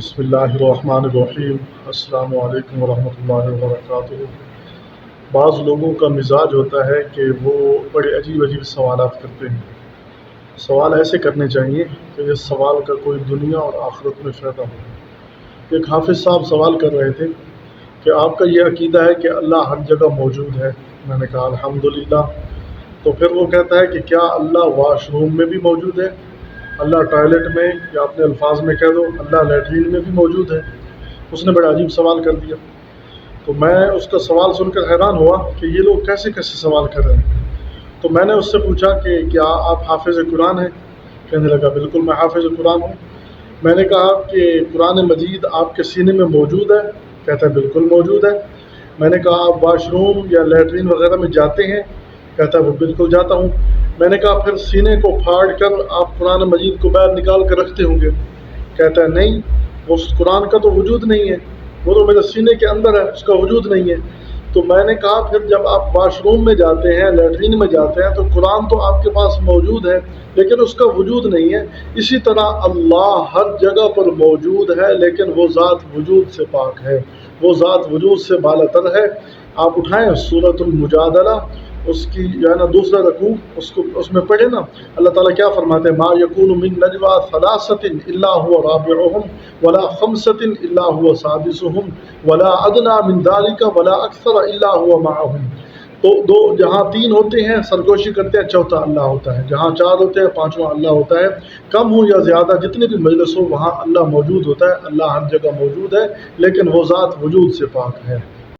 بسم اللہ الرحمن الرحیم۔ السلام علیکم ورحمۃ اللہ وبرکاتہ۔ بعض لوگوں کا مزاج ہوتا ہے کہ وہ بڑے عجیب عجیب سوالات کرتے ہیں۔ سوال ایسے کرنے چاہیے کہ جس سوال کا کوئی دنیا اور آخرت میں فائدہ ہو۔ ایک حافظ صاحب سوال کر رہے تھے کہ آپ کا یہ عقیدہ ہے کہ اللہ ہر جگہ موجود ہے۔ میں نے کہا الحمد للہ تو پھر وہ کہتا ہے کہ کیا اللہ واش روم میں بھی موجود ہے؟ اللہ ٹوائلٹ میں یا اپنے الفاظ میں کہہ دو، اللہ لیٹرین میں بھی موجود ہے۔ اس نے بڑا عجیب سوال کر دیا۔ تو میں اس کا سوال سن کر حیران ہوا کہ یہ لوگ کیسے کیسے سوال کر رہے ہیں۔ تو میں نے اس سے پوچھا کہ کیا آپ حافظ قرآن ہیں؟ کہنے لگا، بالکل میں حافظ قرآن ہوں۔ میں نے کہا کہ قرآن مجید آپ کے سینے میں موجود ہے۔ کہتا ہے، بالکل موجود ہے۔ میں نے کہا، آپ واش روم یا لیٹرین وغیرہ میں جاتے ہیں۔ کہتا ہے وہ بالکل جاتا ہوں۔ میں نے کہا، پھر سینے کو پھاڑ کر آپ قرآن مجید کو باہر نکال کر رکھتے ہوں گے؟ کہتا ہے، نہیں اس قرآن کا تو وجود نہیں ہے۔ وہ تو میرے سینے کے اندر ہے، اس کا وجود نہیں ہے۔ تو میں نے کہا، پھر جب آپ واش روم میں جاتے ہیں، لیٹرین میں جاتے ہیں، تو قرآن تو آپ کے پاس موجود ہے، لیکن اس کا وجود نہیں ہے۔ اسی طرح اللہ ہر جگہ پر موجود ہے، لیکن وہ ذات وجود سے پاک ہے۔ وہ ذات وجود سے بالتر ہے۔ آپ اٹھائیں صورت المجادلہ، اس کی جو ہے نا دوسرا رقو اس کو، اس میں پڑھے نا، اللہ تعالیٰ کیا فرماتے ہیں؟ ما یقون من نجوا ثلاثت اللہ ہوا رابعهم ولا خمسط اللہ ہوا سادسهم ولا ادنا من ذلك ولا اکثر اللہ ہوا معهم تو دو، جہاں تین ہوتے ہیں، سرگوشی کرتے ہیں، چوتھا اللہ ہوتا ہے۔ جہاں چار ہوتے ہیں، پانچواں اللہ ہوتا ہے۔ کم ہو یا زیادہ، جتنے بھی مجلس ہو وہاں اللہ موجود ہوتا ہے، اللہ ہر جگہ موجود ہے، لیکن وہ ذات وجود سے پاک ہے۔